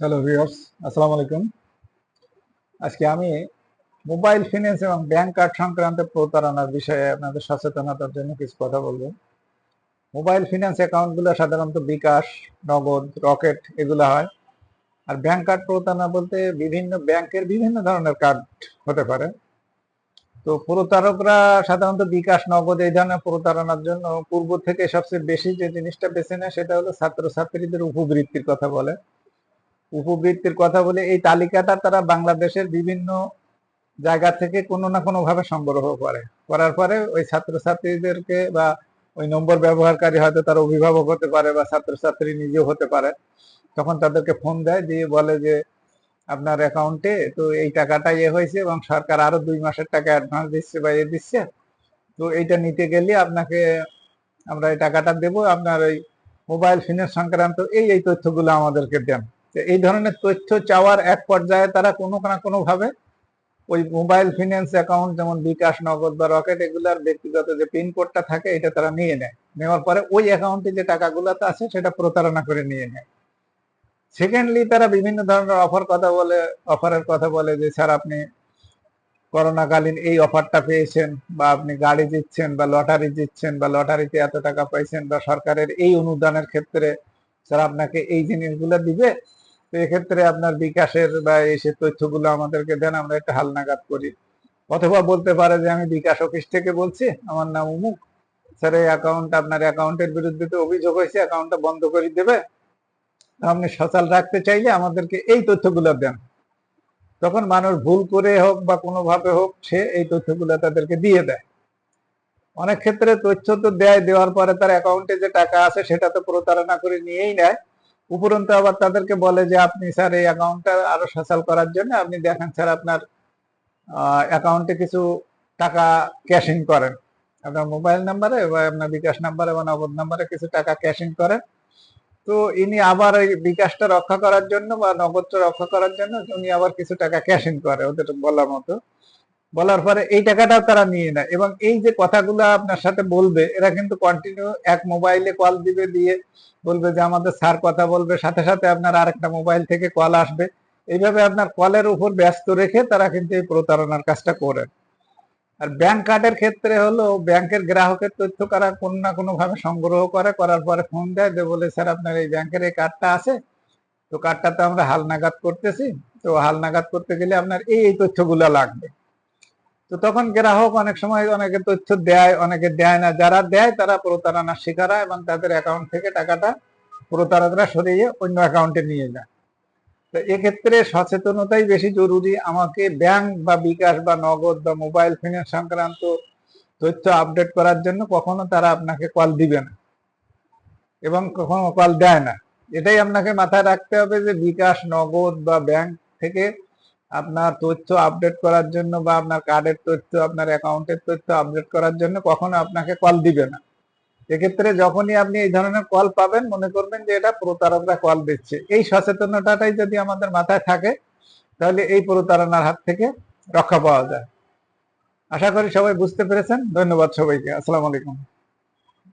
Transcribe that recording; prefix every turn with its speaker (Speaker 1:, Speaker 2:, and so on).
Speaker 1: Hello viewers আসসালামু আলাইকুম আজকে আমি মোবাইল ফিন্যান্স এবং ব্যাংক কার্ড সংক্রান্ত প্রতারণার বিষয়ে আপনাদের সচেতনতার জন্য কিছু কথা বলব। মোবাইল ফিন্যান্স অ্যাকাউন্টগুলো সাধারণত বিকাশ, নগদ, রকেট এগুলো হয়। আর ব্যাংক কার্ড প্রতারণা বলতে বিভিন্ন ব্যাংকের বিভিন্ন ধরনের কার্ড হতে পারে। তো প্রতারকরা সাধারণত বিকাশ, নগদ এই ধরনের প্রতারণার জন্য পূর্ব থেকে সবচেয়ে বেশি যে জিনিসটা বেছে নেয় সেটা হলো ছাত্রছাত্রীদের উপবৃত্তির কথা বলে। উপবৃত্তির কথা বলে এই তালিকাটা তারা বাংলাদেশের বিভিন্ন জায়গা থেকে কোনো না কোনো ভাবে সংগ্রহ করে। করার পরে ওই ছাত্রছাত্রীদেরকে বা ওই নম্বর ব্যবহারকারী হয়তো তার অভিভাবক হতে পারে বা ছাত্রছাত্রী নিজেও হতে পারে, তখন তাদেরকে ফোন দেয়, দিয়ে বলে যে, আপনার অ্যাকাউন্টে তো এই টাকাটা ইয়ে হয়েছে এবং সরকার আরও দুই মাসের টাকা অ্যাডভান্স দিচ্ছে বা ইয়ে দিচ্ছে। তো এইটা নিতে গেলে আপনাকে আমরা এই টাকাটা দেবো, আপনার ওই মোবাইল ফিনান্স সংক্রান্ত এই এই তথ্যগুলো আমাদেরকে দেন। এই ধরনের তথ্য চাওয়ার এক পর্যায়ে তারা কোনো না কোনো ভাবে ওই মোবাইল ফিনান্স অ্যাকাউন্ট যেমন বিকাশ, নগদ বা রকেট, এগুলার ব্যক্তিগত যে পিন কোডটা থাকে, এটা তারা নিয়ে নেয়। নেওয়ার পরে ওই অ্যাকাউন্টে যে টাকাগুলো আছে, সেটা প্রতারণা করে নিয়ে নেয়। সেকেন্ডলি তারা বিভিন্ন ধরনের অফার কথা বলে, অফারের কথা বলে যে, স্যার, আপনি করোনাকালীন এই অফারটা পেয়েছেন বা আপনি গাড়ি দিচ্ছেন বা লটারি দিচ্ছেন বা লটারিতে এত টাকা পাইছেন বা সরকারের এই অনুদানের ক্ষেত্রে স্যার, আপনাকে এই জিনিসগুলো দিবে। তো এক্ষেত্রে আপনার বিকাশের বা এই সে তথ্যগুলো আমাদেরকে দেন, আমরা একটা হালনাগাদ করি। অথবা বলতে পারে যে আমি বিকাশ অফিস থেকে বলছি, আমার নাম উমুক। স্যার, এই অ্যাকাউন্ট আপনার অ্যাকাউন্টের বিরুদ্ধে তো অভিযোগ হয়েছে অ্যাকাউন্টটা বন্ধ করে দেবে। আপনি সচাল রাখতে চাইলে আমাদেরকে এই তথ্যগুলো দেন। তখন মানুষ ভুল করে হোক বা কোনোভাবে হোক, সে এই তথ্যগুলো তাদেরকে দিয়ে দেয়। অনেক ক্ষেত্রে তথ্য তো দেয়, দেওয়ার পরে তার অ্যাকাউন্টে যে টাকা আছে, সেটা তো প্রতারণা করে নিয়েই নেয়। উপরন্তু আবার তাদেরকে বলে যে, আপনি স্যার এই অ্যাকাউন্টটা আরও সচল করার জন্য আপনি দেখেন স্যার আপনার অ্যাকাউন্টে কিছু টাকা ক্যাশিং করেন। আপনার মোবাইল নাম্বারে বা আপনার বিকাশ নাম্বারে বা নগদ নাম্বারে কিছু টাকা ক্যাশিং করেন। তো ইনি আবার এই বিকাশটা রক্ষা করার জন্য বা নগদটা রক্ষা করার জন্য উনি আবার কিছু টাকা ক্যাশিং করে, ওদের বলার মতো। বলার পরে এই টাকাটাও তারা নিয়ে নেয়। এবং এই যে কথাগুলো আপনার সাথে বলবে, এরা কিন্তু কন্টিনিউ এক মোবাইলে কল দিবে, দিয়ে বলবে যে আমাদের স্যার কথা বলবে। সাথে সাথে আপনার আরেকটা মোবাইল থেকে কল আসবে। এইভাবে আপনার কলের উপর ব্যস্ত রেখে তারা কিন্তু এই প্রতারণার কাজটা করে আর ব্যাংক কার্ডের ক্ষেত্রে হলো ব্যাংকের গ্রাহকের তথ্য কারা কোনো না কোনো ভাবে সংগ্রহ করে, করার পরে ফোন দেয়, যে বলে, স্যার, আপনার এই ব্যাংকের এই কার্ডটা আছে। তো কার্ডটা তো আমরা হালনাগাদ করতেছি। তো হালনাগাদ করতে গেলে আপনার এই এই তথ্যগুলো লাগবে। তো তখন গ্রাহক অনেক সময় অনেকে তথ্য দেয়, অনেকে দেয় না। যারা দেয় তারা প্রতারণার শিকার এবং তাদের অ্যাকাউন্ট থেকে টাকাটা প্রতারকরা সরিয়ে অন্য অ্যাকাউন্টে নিয়ে যায়। তো এক্ষেত্রে সচেতনতাই বেশি জরুরি। আমাকে ব্যাংক বা বিকাশ বা নগদ বা মোবাইল ফিনান্স সংক্রান্ত তথ্য আপডেট করার জন্য কখনো তারা আপনাকে কল দিবে না এবং কখনো কল দেয় না। এটাই আপনাকে মাথায় রাখতে হবে যে বিকাশ, নগদ বা ব্যাংক থেকে আপনার তথ্য আপডেট করার জন্য বা আপনার কার্ডের তথ্য, আপনার অ্যাকাউন্টের তথ্য আপডেট করার জন্য কখনো আপনাকে কল দিবে না। এক্ষেত্রে যখনই আপনি এই ধরনের কল পাবেন, মনে করবেন যে এটা প্রতারকরা কল দিচ্ছে। এই সচেতনতাটাই যদি আমাদের মাথায় থাকে, তাহলে এই প্রতারণার হাত থেকে রক্ষা পাওয়া যায়। আশা করি সবাই বুঝতে পেরেছেন। ধন্যবাদ সবাইকে। আসসালামু আলাইকুম।